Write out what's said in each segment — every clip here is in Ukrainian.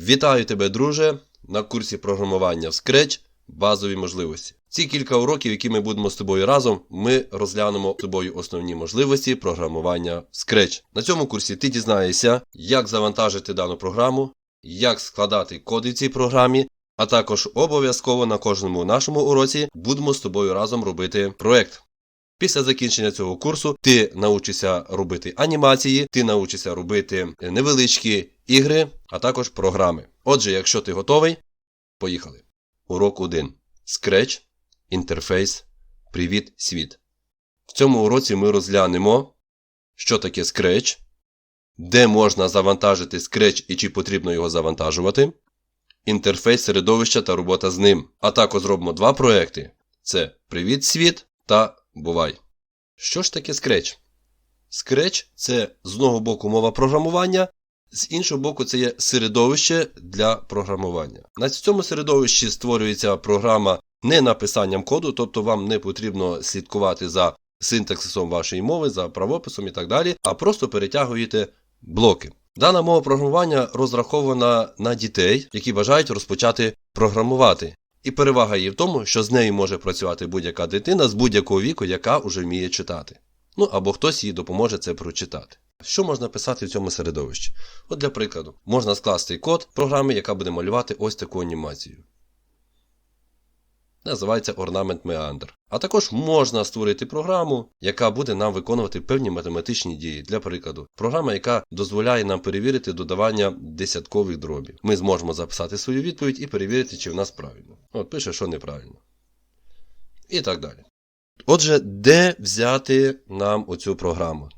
Вітаю тебе, друже, на курсі програмування в Scratch базові можливості. Ці кілька уроків, які ми будемо з тобою разом, ми розглянемо з тобою основні можливості програмування в Scratch. На цьому курсі ти дізнаєшся, як завантажити дану програму, як складати коди в цій програмі, а також обов'язково на кожному нашому уроці будемо з тобою разом робити проект. Після закінчення цього курсу ти научишся робити анімації, ти научишся робити невеличкі ігри, а також програми. Отже, якщо ти готовий, поїхали. Урок 1. Scratch. Інтерфейс. Привіт, світ. В цьому уроці ми розглянемо, що таке Scratch, де можна завантажити Scratch і чи потрібно його завантажувати, інтерфейс середовища та робота з ним. А також зробимо два проекти: це Привіт, світ та Бувай. Що ж таке Scratch? Scratch – це з одного боку мова програмування, з іншого боку, це є середовище для програмування. На цьому середовищі створюється програма не написанням коду, тобто вам не потрібно слідкувати за синтаксисом вашої мови, за правописом і так далі, а просто перетягуєте блоки. Дана мова програмування розрахована на дітей, які бажають розпочати програмувати. І перевага її в тому, що з нею може працювати будь-яка дитина з будь-якого віку, яка вже вміє читати. Ну або хтось їй допоможе це прочитати. Що можна писати в цьому середовищі? От для прикладу, можна скласти код програми, яка буде малювати ось таку анімацію. Називається Ornament Meander. А також можна створити програму, яка буде нам виконувати певні математичні дії. Для прикладу, програма, яка дозволяє нам перевірити додавання десяткових дробів. Ми зможемо записати свою відповідь і перевірити, чи в нас правильно. От пише, що неправильно. І так далі. Отже, де взяти нам оцю програму?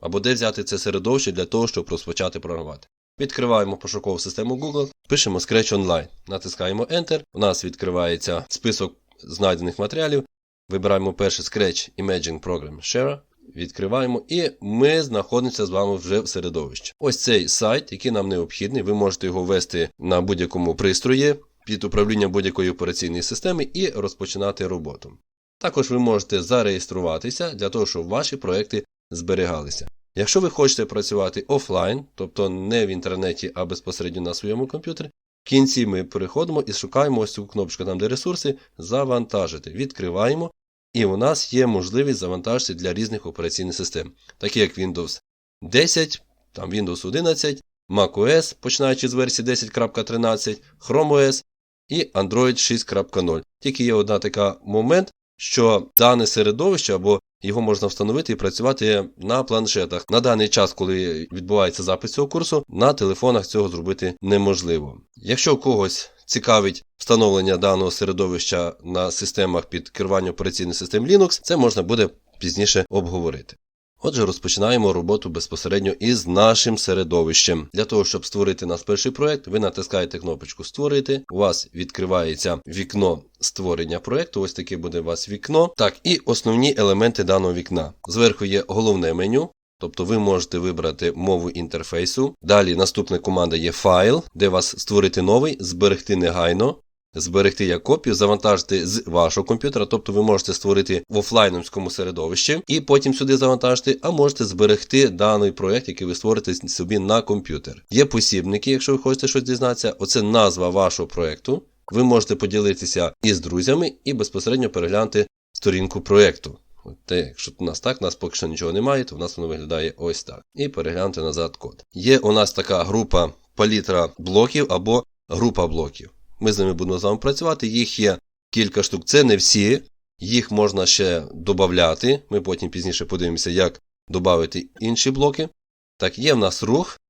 Або де взяти це середовище для того, щоб розпочати програмувати. Відкриваємо пошукову систему Google, пишемо Scratch Online, натискаємо Enter. У нас відкривається список знайдених матеріалів. Вибираємо перший Scratch Imaging Program Share. Відкриваємо, і ми знаходимося з вами вже в середовищі. Ось цей сайт, який нам необхідний, ви можете його ввести на будь-якому пристрої під управлінням будь-якої операційної системи і розпочинати роботу. Також ви можете зареєструватися для того, щоб ваші проекти зберігалися. Якщо ви хочете працювати офлайн, тобто не в інтернеті, а безпосередньо на своєму комп'ютері, в кінці ми переходимо і шукаємо ось цю кнопочку, там де ресурси, завантажити. Відкриваємо, і у нас є можливість завантажити для різних операційних систем, такі як Windows 10, там Windows 11, macOS, починаючи з версії 10.13, Chrome OS і Android 6.0. Тільки є одна така момент, що дане середовище або його можна встановити і працювати на планшетах. На даний час, коли відбувається запис цього курсу, на телефонах цього зробити неможливо. Якщо когось цікавить встановлення даного середовища на системах під керуванням операційних систем Linux, це можна буде пізніше обговорити. Отже, розпочинаємо роботу безпосередньо із нашим середовищем. Для того, щоб створити наш перший проект, ви натискаєте кнопочку Створити. У вас відкривається вікно створення проекту. Ось таке буде у вас вікно. Так, і основні елементи даного вікна. Зверху є головне меню. Тобто ви можете вибрати мову інтерфейсу. Далі наступна команда є файл, де вас створити новий, зберегти негайно. Зберегти як копію, завантажити з вашого комп'ютера, тобто ви можете створити в офлайновському середовищі і потім сюди завантажити, а можете зберегти даний проєкт, який ви створите собі на комп'ютер. Є посібники, якщо ви хочете щось дізнатися, оце назва вашого проєкту. Ви можете поділитися із друзями і безпосередньо переглянути сторінку проєкту. Те, якщо у нас так, у нас поки що нічого немає, то в нас воно виглядає ось так. І переглянути назад код. Є у нас така група палітра блоків або група блоків. Ми з ними будемо з вами працювати. Їх є кілька штук. Це не всі. Їх можна ще додати. Ми потім пізніше подивимося, як додати інші блоки. Так, є в нас рух,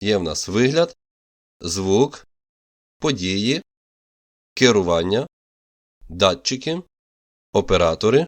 є в нас вигляд, звук, події, керування, датчики, оператори,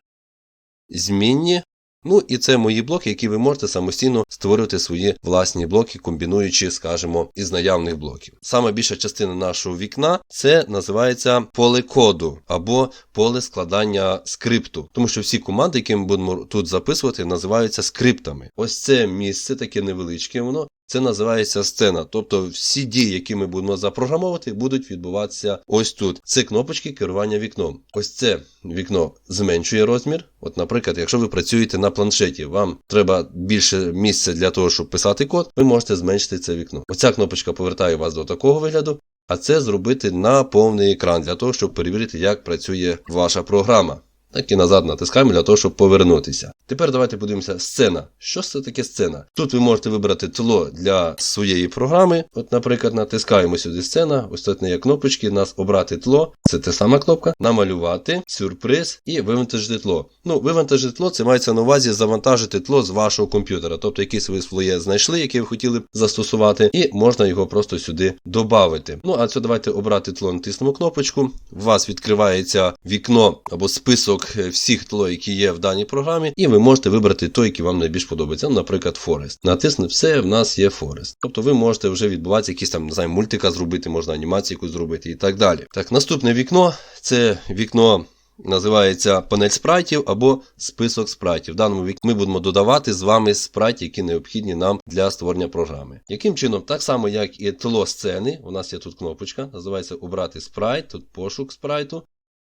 змінні. Ну і це мої блоки, які ви можете самостійно створювати свої власні блоки, комбінуючи, скажімо, із наявних блоків. Саме більша частина нашого вікна це називається поле коду або поле складання скрипту. Тому що всі команди, які ми будемо тут записувати, називаються скриптами. Ось це місце таке невеличке, воно Це називається сцена. Тобто всі дії, які ми будемо запрограмовувати, будуть відбуватися ось тут. Це кнопочки керування вікном. Ось це вікно зменшує розмір. От, наприклад, якщо ви працюєте на планшеті, вам треба більше місця для того, щоб писати код, ви можете зменшити це вікно. Оця кнопочка повертає вас до такого вигляду. А це зробити на повний екран для того, щоб перевірити, як працює ваша програма. Так і назад натискаємо для того, щоб повернутися. Тепер давайте подивимося сцена. Що це таке сцена? Тут ви можете вибрати тло для своєї програми. От, наприклад, натискаємо сюди сцена, ось тут є кнопочки, нас обрати тло, це та сама кнопка, намалювати, сюрприз і вивантажити тло. Ну, вивантажити тло це мається на увазі завантажити тло з вашого комп'ютера. Тобто якийсь ви своє знайшли, яке ви хотіли б застосувати, і можна його просто сюди додати. Ну, а це давайте обрати тло, натиснемо кнопочку. У вас відкривається вікно або список всіх тло, які є в даній програмі, і ви можете вибрати той, який вам найбільш подобається. Ну, наприклад, Forest. Натисне все, в нас є Forest. Тобто ви можете вже відбуватися якісь там, не знаю, мультика зробити, можна анімацію якусь зробити і так далі. Так, наступне вікно це вікно. Називається панель спрайтів або список спрайтів. В даному вікні ми будемо додавати з вами спрайти, які необхідні нам для створення програми. Яким чином? Так само, як і тло сцени. У нас є тут кнопочка, називається Обрати спрайт, тут пошук спрайту.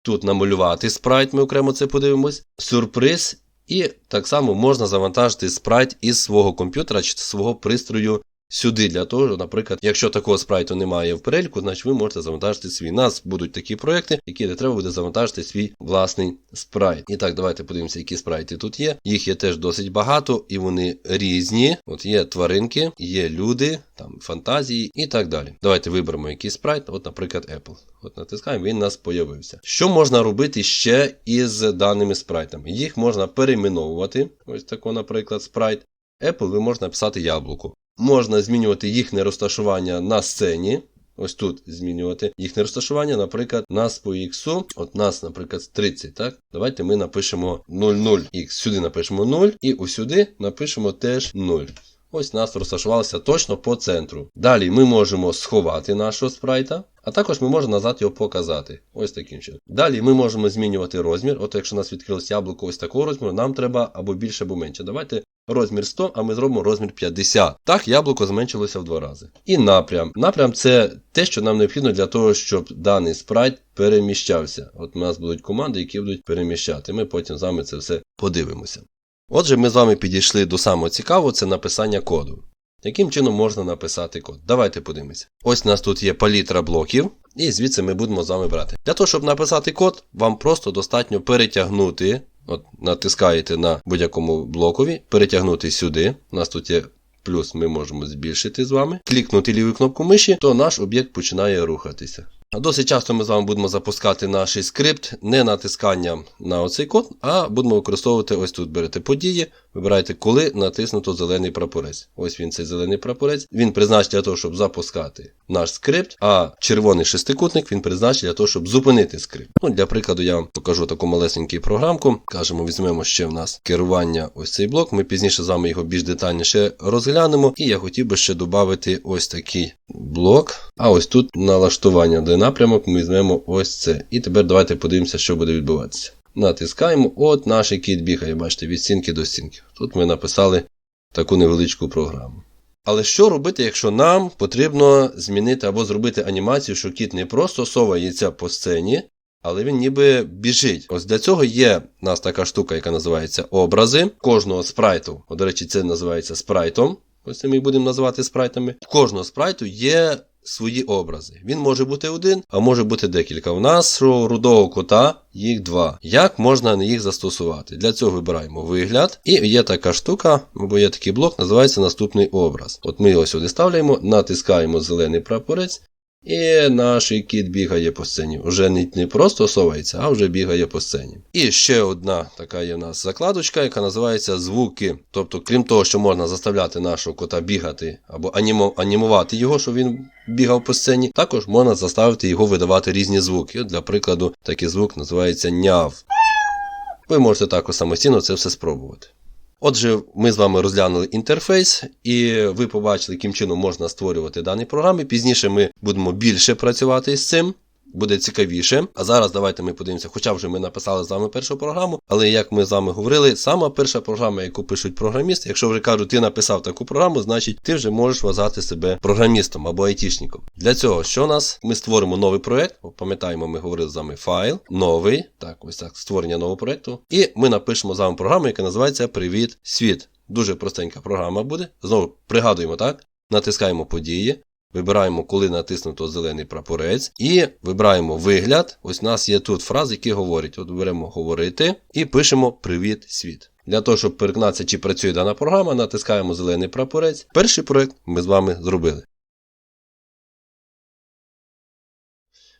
Тут намалювати спрайт, ми окремо це подивимось. Сюрприз. І так само можна завантажити спрайт із свого комп'ютера чи свого пристрою сюди. Для того, наприклад, якщо такого спрайту немає в переліку, значить ви можете завантажити свій. У нас будуть такі проекти, які де треба буде завантажити свій власний спрайт. І так, давайте подивимося, які спрайти тут є. Їх є теж досить багато, і вони різні. От є тваринки, є люди, там фантазії і так далі. Давайте виберемо якийсь спрайт, от, наприклад, Apple. От натискаємо, він у нас появився. Що можна робити ще із даними спрайтами? Їх можна перейменовувати. Ось тако, наприклад, спрайт. Apple ви можете написати яблуко. Можна змінювати їхнє розташування на сцені. Ось тут змінювати їхнє розташування, наприклад, нас по X, от нас, наприклад, 30, так? Давайте ми напишемо 00x. Сюди напишемо 0 і усюди напишемо теж 0. Ось нас розташувалося точно по центру. Далі ми можемо сховати нашого спрайта, а також ми можемо назад його показати. Ось таким чином. Далі ми можемо змінювати розмір. От якщо у нас відкрилось яблуко ось такого розміру, нам треба або більше, або менше. Давайте розмір 100, а ми зробимо розмір 50. Так, яблуко зменшилося в два рази. І напрям. Напрям це те, що нам необхідно для того, щоб даний спрайт переміщався. От у нас будуть команди, які будуть переміщати. Ми потім з вами це все подивимося. Отже, ми з вами підійшли до самого цікавого, це написання коду. Яким чином можна написати код? Давайте подивимося. Ось у нас тут є палітра блоків, і звідси ми будемо з вами брати. Для того, щоб написати код, вам просто достатньо перетягнути, от натискаєте на будь-якому блокові, перетягнути сюди. У нас тут є плюс, ми можемо збільшити з вами. Клікнути ліву кнопку миші, то наш об'єкт починає рухатися. Досить часто ми з вами будемо запускати наш скрипт не натисканням на оцей код, а будемо використовувати ось тут. Берете події, вибираєте, коли натиснуто зелений прапорець. Ось він цей зелений прапорець. Він призначений для того, щоб запускати наш скрипт, а червоний шестикутник він призначений для того, щоб зупинити скрипт. Ну, Для прикладу, я вам покажу таку малесеньку програмку. Кажемо, візьмемо ще в нас керування ось цей блок. Ми пізніше з вами його більш детальніше розглянемо. І я хотів би ще додати ось такий блок. А ось тут налаштування, де напрямок, ми візьмемо ось це. І тепер давайте подивимося, що буде відбуватися. Натискаємо, от наш кіт бігає, бачите, від стінки до стінки. Тут ми написали таку невеличку програму. Але що робити, якщо нам потрібно змінити або зробити анімацію, що кіт не просто совається по сцені, але він ніби біжить. Ось для цього є у нас така штука, яка називається образи кожного спрайту. О, до речі, це називається спрайтом. Ось це ми їх будемо називати спрайтами. Кожного спрайту є свої образи. Він може бути один, а може бути декілька. У нас у рудого кота їх два. Як можна на їх застосувати? Для цього вибираємо вигляд. І є така штука, або є такий блок, називається наступний образ. От ми його сюди ставляємо, натискаємо зелений прапорець. І наш кіт бігає по сцені. Уже не, просто совається, а вже бігає по сцені. І ще одна така є в нас закладочка, яка називається звуки. Тобто, крім того, що можна заставляти нашого кота бігати або анімувати його, щоб він бігав по сцені, також можна заставити його видавати різні звуки. От, Для прикладу, такий звук називається няв. Ви можете також самостійно це все спробувати. Отже, ми з вами розглянули інтерфейс, і ви побачили, яким чином можна створювати дані програми. Пізніше ми будемо більше працювати з цим. Буде цікавіше. А зараз давайте ми подивимося, хоча вже ми написали з вами першу програму, але як ми з вами говорили, сама перша програма, яку пишуть програмісти, якщо вже кажуть, ти написав таку програму, значить ти вже можеш вважати себе програмістом або айтішником. Для цього, що у нас? Ми створимо новий проект. Пам'ятаємо, ми говорили з вами файл, новий, так, ось так, створення нового проекту. І ми напишемо з вами програму, яка називається Привіт світ. Дуже простенька програма буде. Знову пригадуємо, так? Натискаємо події. Вибираємо, коли натиснуто зелений прапорець, і вибираємо вигляд. Ось у нас є тут фрази, які говорять. От беремо говорити і пишемо Привіт світ. Для того, щоб переконатися, чи працює дана програма, натискаємо зелений прапорець. Перший проект ми з вами зробили.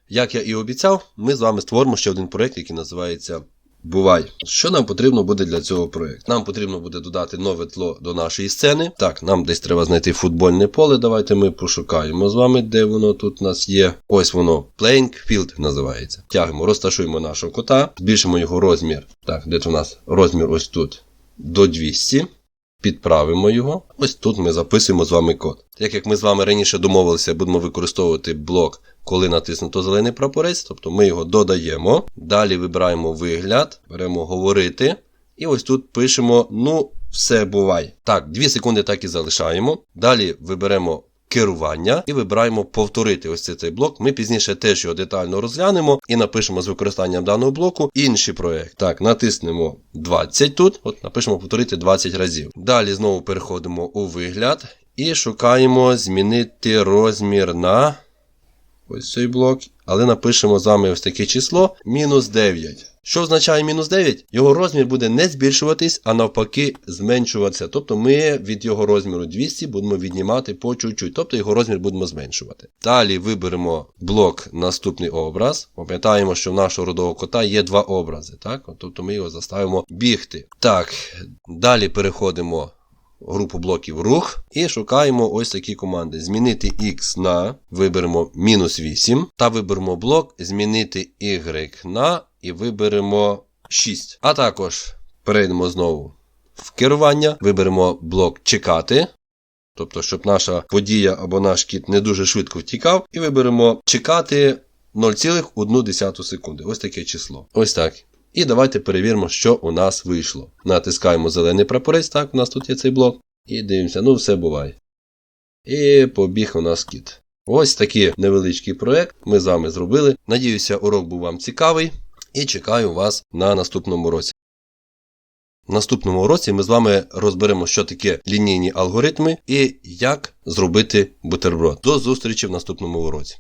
Як я і обіцяв, ми з вами створимо ще один проект, який називається Бувай. Що нам потрібно буде для цього проєкту? Нам потрібно буде додати нове тло до нашої сцени. Так, нам десь треба знайти футбольне поле. Давайте ми пошукаємо з вами, де воно тут у нас є. Ось воно. Playing Field називається. Тягнемо, розташуємо нашого кота, збільшимо його розмір. Так, де це у нас розмір ось тут до 200. Підправимо його. Ось тут ми записуємо з вами код. Так як ми з вами раніше домовилися, будемо використовувати блок, коли натиснуто зелений прапорець, тобто ми його додаємо. Далі вибираємо вигляд, беремо говорити. І ось тут пишемо ну, все бувай. Так, 2 секунди так і залишаємо. Далі виберемо керування і вибираємо повторити ось цей, цей блок. Ми пізніше теж його детально розглянемо і напишемо з використанням даного блоку інший проект. Так, натиснемо 20 тут. От напишемо повторити 20 разів. Далі знову переходимо у вигляд і шукаємо змінити розмір на ось цей блок. Але напишемо з вами ось таке число мінус 9. Що означає мінус 9? Його розмір буде не збільшуватись, а навпаки, зменшуватися. Тобто ми від його розміру 200 будемо віднімати по чуть-чуть, тобто його розмір будемо зменшувати. Далі виберемо блок наступний образ. Пам'ятаємо, що в нашого родового кота є два образи. Так? Тобто ми його заставимо бігти. Так, далі переходимо. Групу блоків рух і шукаємо ось такі команди. Змінити X на, виберемо мінус 8, та виберемо блок, змінити Y на і виберемо 6. А також перейдемо знову в керування, виберемо блок чекати. Тобто, щоб наша подія або наш кіт не дуже швидко втікав, і виберемо чекати 0,1 секунди. Ось таке число. Ось так. І давайте перевіримо, що у нас вийшло. Натискаємо зелений прапорець, так, у нас тут є цей блок. І дивимося, ну все буває. І побіг у нас кіт. Ось такий невеличкий проект ми з вами зробили. Надіюся, урок був вам цікавий і чекаю вас на наступному році. В наступному уроці ми з вами розберемо, що таке лінійні алгоритми і як зробити бутерброд. До зустрічі в наступному уроці.